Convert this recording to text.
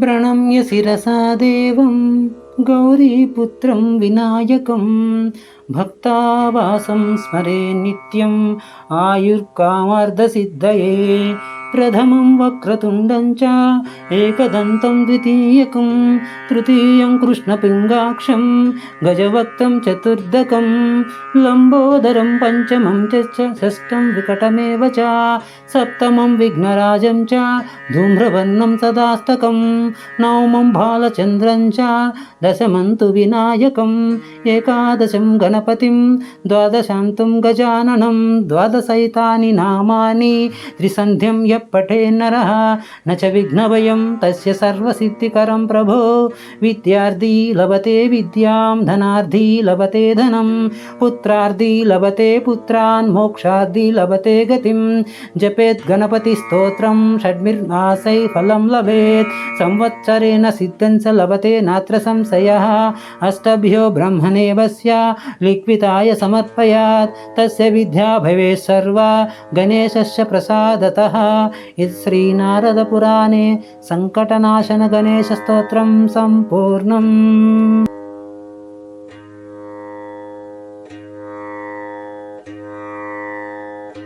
ప్రణమ్య శిరసా దేవం గౌరీపుత్రం వినాయకం. భక్తావాసం స్మరే నిత్యం ఆయుర్కామార్థసిద్ధయే ప్రథమం వక్రతుండం చ ఏకదంతం ద్వితీయకం తృతీయం కృష్ణపింగాక్షం గజవక్తం చతుర్దకం లంబోదరం పంచమం చ షష్టం వికటమేవ చ సప్తమం విఘ్నరాజం చ ధూమ్రవర్ణం సదాస్తకం నవమం బాలచంద్రం చ దశమంతు వినాయకం ఏకాదశం గణపతిం ద్వాదశాంతం గజాననం ద్వాదశైతాని నామాని త్రిసంధ్యం पठे नर। न च विघ्नभयं, तस्य सर्वसिद्धिकरं प्रभो। विद्यार्थी लभते विद्यां धनार्थी लभते धनं। पुत्रार्थी लभते पुत्रान् मोक्षार्थी लभते गतिं। जपेत् गणपतिस्तोत्रं षड्मिर्मासै फलं लभेत्। संवत्सरेण सिद्धं च लभते नात्र संशयः। अष्टभ्यो ब्रह्मणेवस्य लिख्विताय समर्पयात्। तस्य विद्या भवेत् सर्वा। गणेशस्य प्रसादतः। ఇది శ్రీనారదపురాణే సంకటనాశన గణేశ స్తోత్రం సంపూర్ణం